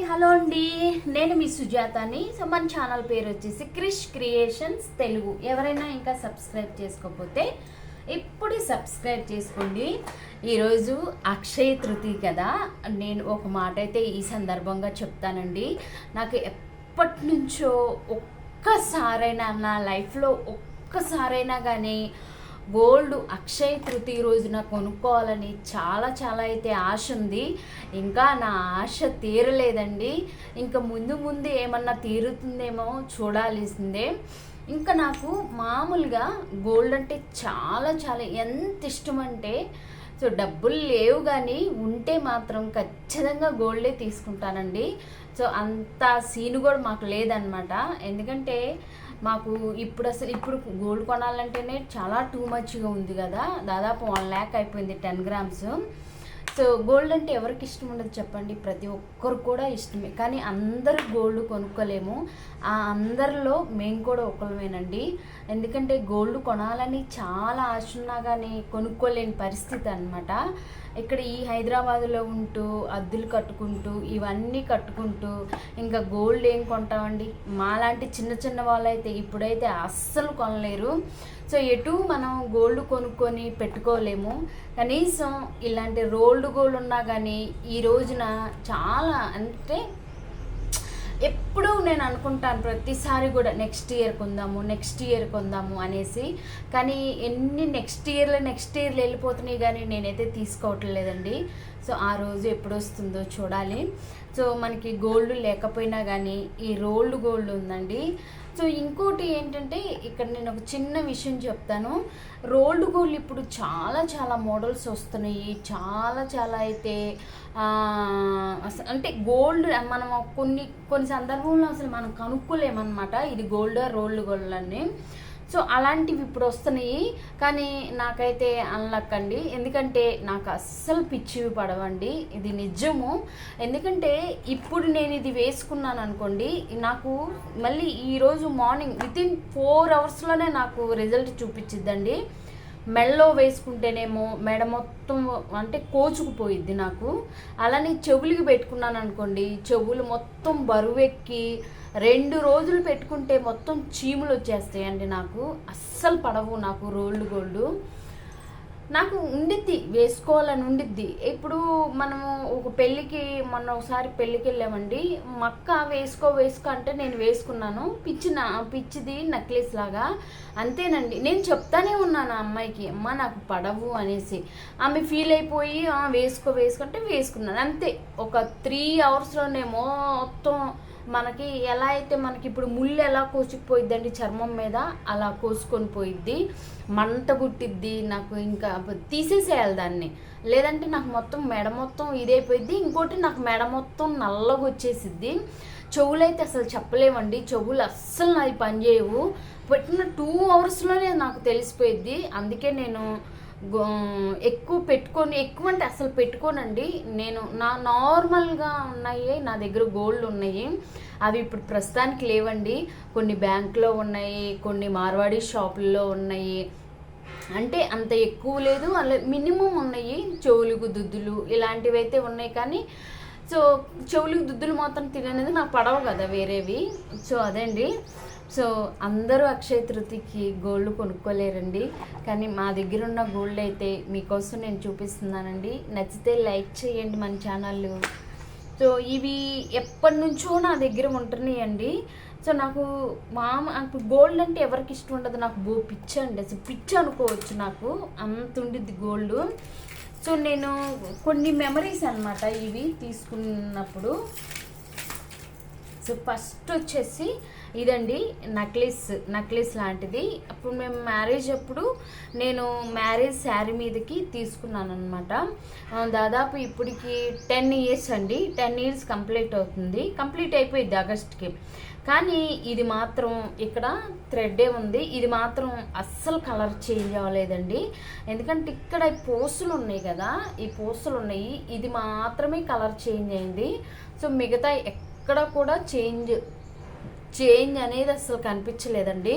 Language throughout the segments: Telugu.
హాయ్ హలో అండి. నేను మీ సుజాతని. సో మన ఛానల్ పేరు వచ్చేసి క్రిష్ క్రియేషన్స్ తెలుగు. ఎవరైనా ఇంకా సబ్స్క్రైబ్ చేసుకోకపోతే ఇప్పుడు సబ్స్క్రైబ్ చేసుకోండి. ఈరోజు అక్షయ తృతీయ కదా. నేను ఒక మాట అయితే ఈ సందర్భంగా చెప్తానండి. నాకు ఎప్పటి నుంచో ఒక్కసారైనా నా లైఫ్లో ఒక్కసారైనా కానీ గోల్డ్ అక్షయ తృతీయ రోజున కొనుక్కోవాలని చాలా చాలా అయితే ఆశ ఉంది. ఇంకా నా ఆశ తీరలేదండి. ఇంకా ముందు ముందు ఏమన్నా తీరుతుందేమో చూడాల్సిందే. ఇంకా నాకు మామూలుగా గోల్డ్ అంటే చాలా చాలా ఎంత ఇష్టం అంటే సో డబ్బులు లేవు కానీ ఉంటే మాత్రం ఖచ్చితంగా గోల్డే తీసుకుంటానండి. సో అంత సీన్ కూడా మాకు లేదనమాట ఎందుకంటే మాకు ఇప్పుడు అసలు ఇప్పుడు గోల్డ్ కొనాలంటేనే చాలా టూ మచ్గా ఉంది కదా. దాదాపు వన్ ల్యాక్ అయిపోయింది టెన్ గ్రామ్స్ సో గోల్డ్ అంటే ఎవరికి ఇష్టం ఉండదు చెప్పండి. ప్రతి ఒక్కరు కూడా ఇష్టమే. కానీ అందరూ గోల్డ్ కొనుక్కోలేము. ఆ అందరిలో మేము కూడా ఒకళ్ళమేనండి. ఎందుకంటే గోల్డ్ కొనాలని చాలా ఆశ ఉన్నా కానీ కొనుక్కోలేని పరిస్థితి అనమాట ఇక్కడ ఈ హైదరాబాద్లో ఉంటూ అద్దెలు కట్టుకుంటూ ఇవన్నీ కట్టుకుంటూ ఇంకా గోల్డ్ ఏం కొంటామండి? మాలాంటి చిన్న చిన్న వాళ్ళైతే ఇప్పుడైతే అస్సలు కొనలేరు. సో ఎటు మనం గోల్డ్ కొనుక్కొని పెట్టుకోలేము. కనీసం ఇలాంటి రోల్డ్ గోల్డ్ ఉన్నా కానీ ఈ రోజున చాలా అంటే ఎప్పుడూ నేను అనుకుంటాను ప్రతిసారి కూడా నెక్స్ట్ ఇయర్ కొందాము నెక్స్ట్ ఇయర్ కొందాము అనేసి. కానీ ఎన్ని నెక్స్ట్ ఇయర్లో నెక్స్ట్ ఇయర్లు వెళ్ళిపోతున్నాయి కానీ నేనైతే తీసుకోవట్లేదండి. సో ఆ రోజు ఎప్పుడు వస్తుందో చూడాలి. సో మనకి గోల్డ్ లేకపోయినా కానీ ఈ రోల్డ్ గోల్డ్ ఉందండి. సో ఇంకోటి ఏంటంటే ఇక్కడ నేను ఒక చిన్న విషయం చెప్తాను. రోల్డ్ గోల్డ్ ఇప్పుడు చాలా చాలా మోడల్స్ వస్తున్నాయి. చాలా చాలా అయితే అసలు అంటే గోల్డ్ మనం కొన్ని కొన్ని సందర్భంలో అసలు మనం కనుక్కోలేమన్నమాట. ఇది గోల్డ్ రోల్డ్ గోల్డ్ అని. సో అలాంటివి ఇప్పుడు వస్తున్నాయి. కానీ నాకైతే అనలక్కండి ఎందుకంటే నాకు అస్సలు పిచ్చివి పడవండి. ఇది నిజము. ఎందుకంటే ఇప్పుడు నేను ఇది వేసుకున్నాను అనుకోండి నాకు మళ్ళీ ఈరోజు మార్నింగ్ వితిన్ ఫోర్ అవర్స్లోనే నాకు రిజల్ట్ చూపించిద్దండి మెడలో వేసుకుంటేనేమో మెడ మొత్తం అంటే కోచుకుపోయిద్ది నాకు. అలానే చెవులకి పెట్టుకున్నాను అనుకోండి చెవులు మొత్తం బరువెక్కి రెండు రోజులు పెట్టుకుంటే మొత్తం చీములు వచ్చేస్తాయండి నాకు. అస్సలు పడవు నాకు రోల్డ్ గోల్డ్. నాకు ఉండిద్ది వేసుకోవాలని ఉండిద్ది. ఇప్పుడు మనము ఒక పెళ్ళికి మొన్న ఒకసారి పెళ్ళికి వెళ్ళామండి. మక్క వేసుకో వేసుకో అంటే నేను వేసుకున్నాను. పిచ్చిన పిచ్చిది నెక్లెస్ లాగా. అంతేనండి. నేను చెప్తానే ఉన్నాను ఆ అమ్మాయికి అమ్మ నాకు పడవు అనేసి. ఆమె ఫీల్ అయిపోయి వేసుకో వేసుకుంటే వేసుకున్నాను. అంతే. ఒక త్రీ అవర్స్లోనే మొత్తం మనకి ఎలా అయితే మనకి ఇప్పుడు ముళ్ళు ఎలా కోసుకుపోయిద్దండి చర్మం మీద అలా కోసుకొని పోయిద్ది. మంట గుట్టిద్ది నాకు ఇంకా తీసేసేయాలి దాన్ని. లేదంటే నాకు మొత్తం మెడ మొత్తం ఇదైపోయిద్ది. ఇంకోటి నాకు మెడ మొత్తం నల్లగా వచ్చేసిద్ది. చెవులు అయితే అసలు చెప్పలేమండి చెవులు అస్సలు నాది పనిచేయవు పెట్టిన టూ అవర్స్లోనే నాకు తెలిసిపోయిద్ది. అందుకే నేను ఎక్కువ పెట్టుకొని ఎక్కువ అంటే అసలు పెట్టుకోనండి. నేను నా నార్మల్గా ఉన్నాయి నా దగ్గర గోల్డ్ ఉన్నాయి. అవి ఇప్పుడు ప్రస్తుతానికి లేవండి. కొన్ని బ్యాంకులో ఉన్నాయి కొన్ని మార్వాడి షాపుల్లో ఉన్నాయి. అంటే అంత ఎక్కువ లేదు. అలా మినిమం ఉన్నాయి. చెవులుగు దుద్దులు ఇలాంటివి అయితే ఉన్నాయి కానీ సో చెవులకు దుద్దులు మాత్రం తిననేది నాకు పడవు కదా వేరేవి. సో అదండి. సో అందరూ అక్షయ తృతికి గోల్డ్ కొనుక్కోలేరండి. కానీ మా దగ్గర ఉన్న గోల్డ్ అయితే మీకోసం నేను చూపిస్తున్నానండి. నచ్చితే లైక్ చేయండి మన ఛానల్ సో ఇవి ఎప్పటి నుంచో నా దగ్గర ఉంటున్నాయండి. సో నాకు మామ గోల్డ్ అంటే ఎవరికి ఇష్టం ఉండదు. నాకు బో పిచ్చి అండి. అసలు పిచ్చి అనుకోవచ్చు నాకు. అంత ఉండిద్ది గోల్డ్ సో నేను కొన్ని మెమరీస్ అనమాట ఇవి తీసుకున్నప్పుడు. సో ఫస్ట్ వచ్చేసి ఇదండి నక్లెస్ నక్లెస్ లాంటిది. అప్పుడు మేము మ్యారేజ్ అప్పుడు నేను మ్యారేజ్ శారీ మీదకి తీసుకున్నాను అనమాట దాదాపు ఇప్పటికి టెన్ ఇయర్స్ అండి. టెన్ ఇయర్స్ కంప్లీట్ అవుతుంది. కంప్లీట్ అయిపోయింది ఆగస్ట్కి. కానీ ఇది మాత్రం ఇక్కడ థ్రెడ్డే ఉంది. ఇది మాత్రం అస్సలు కలర్ చేంజ్ అవ్వలేదండి. ఎందుకంటే ఇక్కడ పోస్టులు ఉన్నాయి కదా ఈ పోస్టులు ఉన్నాయి. ఇది మాత్రమే కలర్ చేంజ్ అయింది. సో మిగతా ఎక్కడ కూడా చేంజ్ చేంజ్ అనేది అసలు కనిపించలేదండి.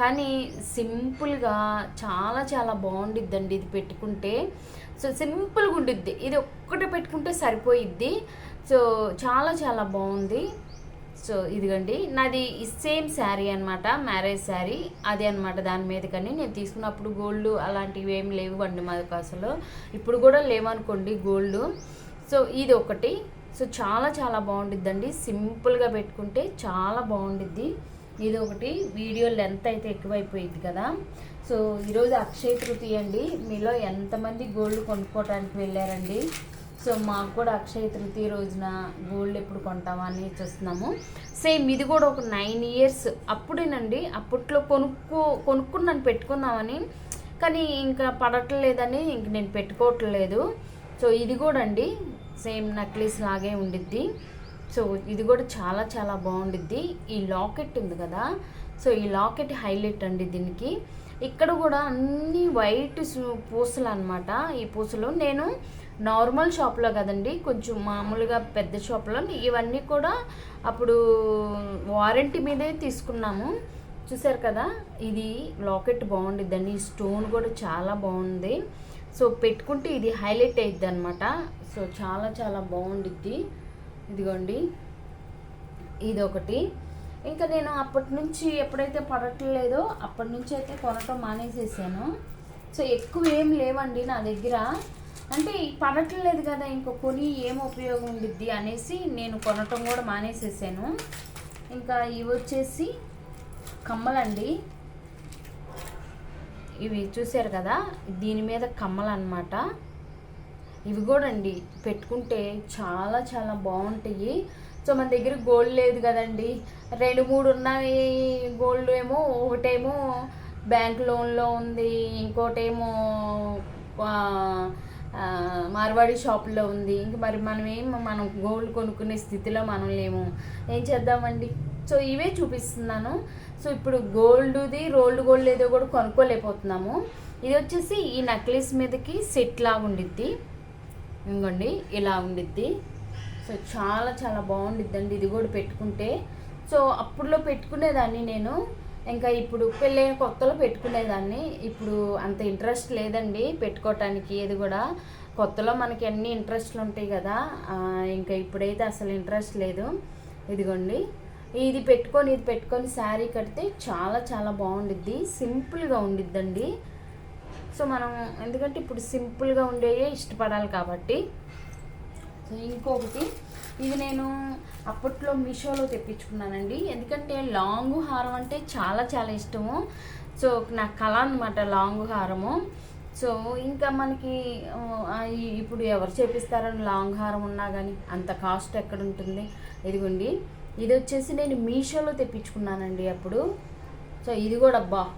కానీ సింపుల్గా చాలా చాలా బాగుండిద్దండి ఇది పెట్టుకుంటే. సో సింపుల్గా ఉండిద్ది. ఇది ఒక్కటే పెట్టుకుంటే సరిపోయిద్ది. సో చాలా చాలా బాగుంది. సో ఇదిగండి. నాది సేమ్ శారీ అనమాట మ్యారేజ్ శారీ. అది అనమాట దాని మీద కానీ నేను తీసుకున్నప్పుడు గోల్డ్ అలాంటివి ఏం లేవు అండి మాకు అసలు. ఇప్పుడు కూడా లేవనుకోండి గోల్డ్. సో ఇది ఒకటి. సో చాలా చాలా బాగుండిద్దండి. సింపుల్గా పెట్టుకుంటే చాలా బాగుండిద్ది. ఇది ఒకటి వీడియో లెంత్ అయితే ఎక్కువైపోయింది కదా. సో ఈరోజు అక్షయ తృతీయ అండి. మీలో ఎంతమంది గోల్డ్ కొనుక్కోవడానికి వెళ్ళారండి? సో మాకు కూడా అక్షయ తృతీయ రోజున గోల్డ్ ఎప్పుడు కొంటామా అని చూస్తున్నాము. సేమ్ ఇది కూడా ఒక నైన్ ఇయర్స్ అప్పుడేనండి. అప్పట్లో కొనుక్కో కొనుక్కున్నాను పెట్టుకుందామని. కానీ ఇంకా పడట్లేదని ఇంక నేను పెట్టుకోవట్లేదు. సో ఇది కూడా అండి. సేమ్ నక్లీస్ లాగే ఉండిద్ది. సో ఇది కూడా చాలా చాలా బాగుండిద్ది. ఈ లాకెట్ ఉంది కదా సో ఈ లాకెట్ హైలైట్ అండి దీనికి. ఇక్కడ కూడా అన్ని వైట్ పూసలు అనమాట ఈ పూసలు నేను నార్మల్ షాప్లో కదండి కొంచెం మామూలుగా పెద్ద షాప్లో ఇవన్నీ కూడా అప్పుడు వారంటీ మీదే తీసుకున్నాము. చూసారు కదా ఇది లాకెట్ బాగుండిద్దండి. ఈ స్టోన్ కూడా చాలా బాగుంది. సో పెట్టుకుంటే ఇది హైలైట్ అయ్యిద్ది అనమాట సో చాలా చాలా బాగుండిద్ది. ఇదిగోండి. ఇది ఒకటి ఇంకా నేను అప్పటి నుంచి ఎప్పుడైతే పడట్లేదో అప్పటి నుంచి అయితే కొనటం మానేసేసాను. సో ఎక్కువ ఏం లేవండి నా దగ్గర. అంటే పడట్లేదు కదా ఇంకో కొని ఏం ఉపయోగం ఉండిద్ది అనేసి నేను కొనటం కూడా మానేసేసాను. ఇంకా ఇవి వచ్చేసి కమ్మలండి. ఇవి చూశారు కదా? దీని మీద కమ్మలు అన్నమాట ఇవి కూడా అండి పెట్టుకుంటే చాలా చాలా బాగుంటాయి సో మన దగ్గర గోల్డ్ లేదు కదండి. రెండు మూడు ఉన్నాయి గోల్డ్ ఏమో ఒకటేమో బ్యాంక్ లోన్లో ఉంది ఇంకోటేమో మార్వాడి షాపులో ఉంది. ఇంక మరి మనం ఏం మనం గోల్డ్ కొనుక్కునే స్థితిలో మనం లేము ఏం చేద్దామండి? సో ఇవే చూపిస్తున్నాను. సో ఇప్పుడు గోల్డ్ది రోల్డ్ గోల్డ్ ఏదో కూడా కొనుక్కోలేకపోతున్నాము. ఇది వచ్చేసి ఈ నెక్లెస్ మీదకి సెట్ లాగా ఉండిద్ది. ఇంకోండి ఇలా ఉండిద్ది. సో చాలా చాలా బాగుండిద్దండి. ఇది కూడా పెట్టుకుంటే. సో అప్పుడులో పెట్టుకునేదాన్ని నేను. ఇంకా ఇప్పుడు పెళ్ళైన కొత్తలో పెట్టుకునేదాన్ని. ఇప్పుడు అంత ఇంట్రెస్ట్ లేదండి పెట్టుకోవటానికి ఏది కూడా. కొత్తలో మనకి అన్ని ఇంట్రెస్ట్లు ఉంటాయి కదా. ఇంకా ఇప్పుడైతే అసలు ఇంట్రెస్ట్ లేదు. ఇదిగోండి. ఇది పెట్టుకొని ఇది పెట్టుకొని శారీ కడితే చాలా చాలా బాగుండిద్ది. సింపుల్గా ఉండిద్దండి. సో మనం ఎందుకంటే ఇప్పుడు సింపుల్గా ఉండేవే ఇష్టపడాలి కాబట్టి. సో ఇంకొకటి ఇది నేను అప్పట్లో మీషోలో తెప్పించుకున్నానండి. ఎందుకంటే లాంగ్ హారం అంటే చాలా చాలా ఇష్టము. సో నా కళ అనమాట లాంగ్ హారము. సో ఇంకా మనకి ఇప్పుడు ఎవరు చేపిస్తారని లాంగ్ హారం ఉన్నా కానీ అంత కాస్ట్ ఎక్కడ ఉంటుంది? ఇదిగోండి. ఇది వచ్చేసి నేను మీషోలో తెప్పించుకున్నానండి అప్పుడు. సో ఇది కూడా అబ్బా.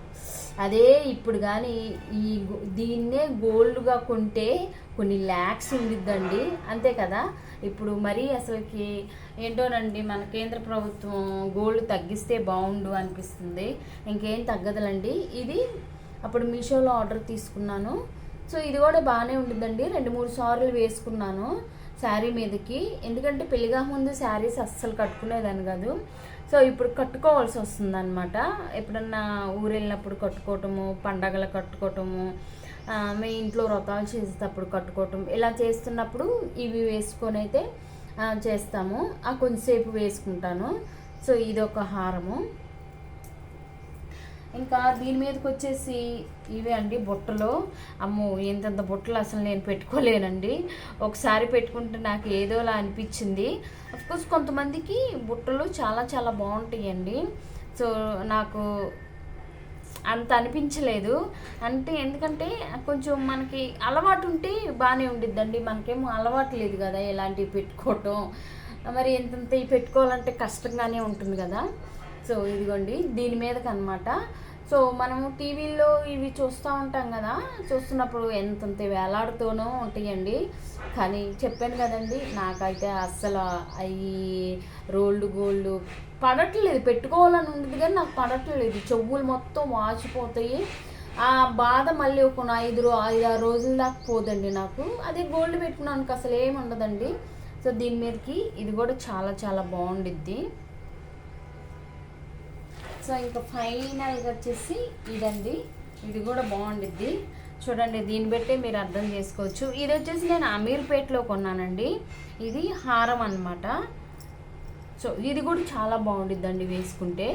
అదే ఇప్పుడు కానీ ఈ దీన్నే గోల్డ్గా కొంటే కొన్ని ల్యాక్స్ ఉండిద్దండి. అంతే కదా? ఇప్పుడు మరీ అసలుకి ఏంటోనండి మన కేంద్ర ప్రభుత్వం గోల్డ్ తగ్గిస్తే బాగుండు అనిపిస్తుంది. ఇంకేం తగ్గదులండి. ఇది అప్పుడు మీషోలో ఆర్డర్ తీసుకున్నాను. సో ఇది కూడా బాగానే ఉంటుందండి. రెండు మూడు సార్లు వేసుకున్నాను శారీ మీదకి. ఎందుకంటే పెళ్ళిగా ముందు శారీస్ అస్సలు కట్టుకునేదాన్ని కాదు. సో ఇప్పుడు కట్టుకోవాల్సి వస్తుంది అనమాట ఎప్పుడన్నా ఊరు వెళ్ళినప్పుడు కట్టుకోవటము పండగలు కట్టుకోవటము మీ ఇంట్లో వ్రతాలు చేసేటప్పుడు కట్టుకోవటం ఇలా చేస్తున్నప్పుడు ఇవి వేసుకొని అయితే చేస్తాము. ఆ కొంచెంసేపు వేసుకుంటాను. సో ఇది ఒక హారము. ఇంకా దీని మీదకి వచ్చేసి ఇవే అండి బుట్టలు. అమ్మో ఎంతంత బుట్టలు అసలు నేను పెట్టుకోలేనండి. ఒకసారి పెట్టుకుంటే నాకు ఏదోలా అనిపించింది. కోర్స్ కొంతమందికి బుట్టలు చాలా చాలా బాగుంటాయండి. సో నాకు అంత అనిపించలేదు. అంటే ఎందుకంటే కొంచెం మనకి అలవాటు ఉంటే బాగానే ఉండిద్దండి. మనకేమో అలవాటు లేదు కదా ఇలాంటివి పెట్టుకోవటం. మరి ఎంతంత ఇవి పెట్టుకోవాలంటే కష్టంగానే ఉంటుంది కదా. సో ఇదిగోండి దీని మీదకి అనమాట సో మనము టీవీల్లో ఇవి చూస్తూ ఉంటాం కదా చూస్తున్నప్పుడు ఎంతంత వేలాడుతూనో ఉంటాయండి. కానీ చెప్పాను కదండి నాకైతే అస్సలు అవి రోల్డ్ గోల్డ్ పడట్లేదు పెట్టుకోవాలని ఉంది కానీ నాకు పడట్లేదు. చెవులు మొత్తం వాచిపోతాయి. ఆ బాధ మళ్ళీ ఒక ఐదు రో ఐదు ఆరు రోజుల దాకా పోదండి నాకు. అదే గోల్డ్ పెట్టుకున్నానికి అసలు ఏమి ఉండదండి. సో దీని మీదకి ఇది కూడా చాలా చాలా బాగుండిద్ది. సో ఇంకా ఫైనల్గా వచ్చేసి ఇదండి. ఇది కూడా బాగుండిద్ది. చూడండి దీన్ని బట్టే మీరు అర్థం చేసుకోవచ్చు. ఇది వచ్చేసి నేను అమీర్పేట్లో కొన్నానండి. ఇది హారం అన్నమాట. సో ఇది కూడా చాలా బాగుండిద్దండి వేసుకుంటే.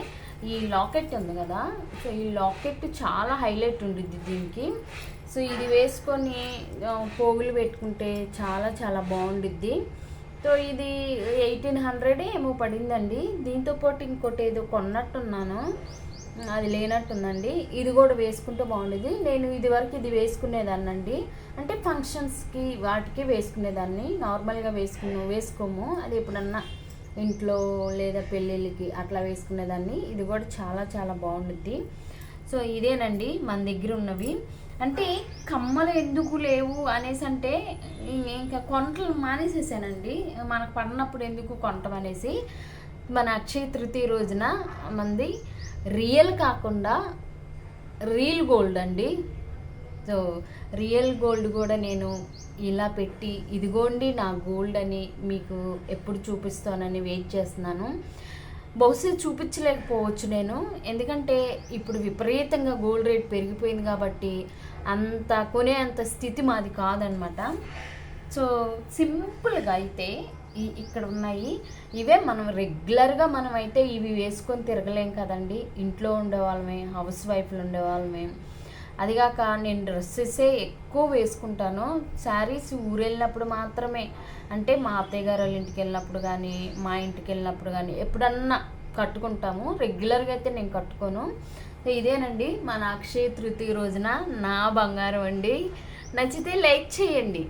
ఈ లాకెట్ ఉంది కదా. సో ఈ లాకెట్ చాలా హైలైట్ ఉండిద్ది దీనికి. సో ఇది వేసుకొని పోగులు పెట్టుకుంటే చాలా చాలా బాగుండిద్ది. సో ఇది ఎయిటీన్ హండ్రెడ్ ఏమో పడిందండి. దీంతో పాటు ఇంకోటి ఏదో కొన్నట్టున్నాను. అది లేనట్టుందండి. ఇది కూడా వేసుకుంటే బాగుండేది. నేను ఇది వరకు ఇది వేసుకునేదాన్నండి. అంటే ఫంక్షన్స్కి వాటికి వేసుకునేదాన్ని. నార్మల్గా వేసుకున్న వేసుకోము. అది ఎప్పుడన్నా ఇంట్లో లేదా పెళ్ళిళ్ళకి అట్లా వేసుకునేదాన్ని. ఇది కూడా చాలా చాలా బాగుండుద్ది. సో ఇదేనండి మన దగ్గర ఉన్నవి. అంటే కమ్మలు ఎందుకు లేవు అనేసి అంటే ఇంకా కొంటలు మానేసేసానండి. మనకు పడినప్పుడు ఎందుకు కొంటమనేసి అనేసి. మన అక్షయ తృతీయ రోజున మంది రియల్ కాకుండా రీల్ గోల్డ్ అండి. సో రియల్ గోల్డ్ కూడా నేను ఇలా పెట్టి ఇదిగోండి నా గోల్డ్ అని మీకు ఎప్పుడు చూపిస్తానని వెయిట్ చేస్తున్నాను. బహుశా చూపించలేకపోవచ్చు నేను. ఎందుకంటే ఇప్పుడు విపరీతంగా గోల్డ్ రేట్ పెరిగిపోయింది కాబట్టి అంత కొనేంత స్థితి మాది కాదనమాట సో సింపుల్గా అయితే ఈ ఇక్కడ ఉన్నాయి. ఇవే మనం రెగ్యులర్గా మనం అయితే ఇవి వేసుకొని తిరగలేం కదండి. ఇంట్లో ఉండేవాళ్ళమే హౌస్ వైఫ్లు ఉండేవాళ్ళమే. అదిగాక నేను డ్రెస్సెసే ఎక్కువ వేసుకుంటాను. శారీస్ ఊరు వెళ్ళినప్పుడు మాత్రమే. అంటే మా అత్తయ్య గారు వాళ్ళ ఇంటికి వెళ్ళినప్పుడు కానీ మా ఇంటికి వెళ్ళినప్పుడు కానీ ఎప్పుడన్నా కట్టుకుంటాము. రెగ్యులర్గా అయితే నేను కట్టుకోను. ఇదేనండి మన అక్షయ తృతీయ రోజున నా బంగారం అండి. నచ్చితే లైక్ చేయండి.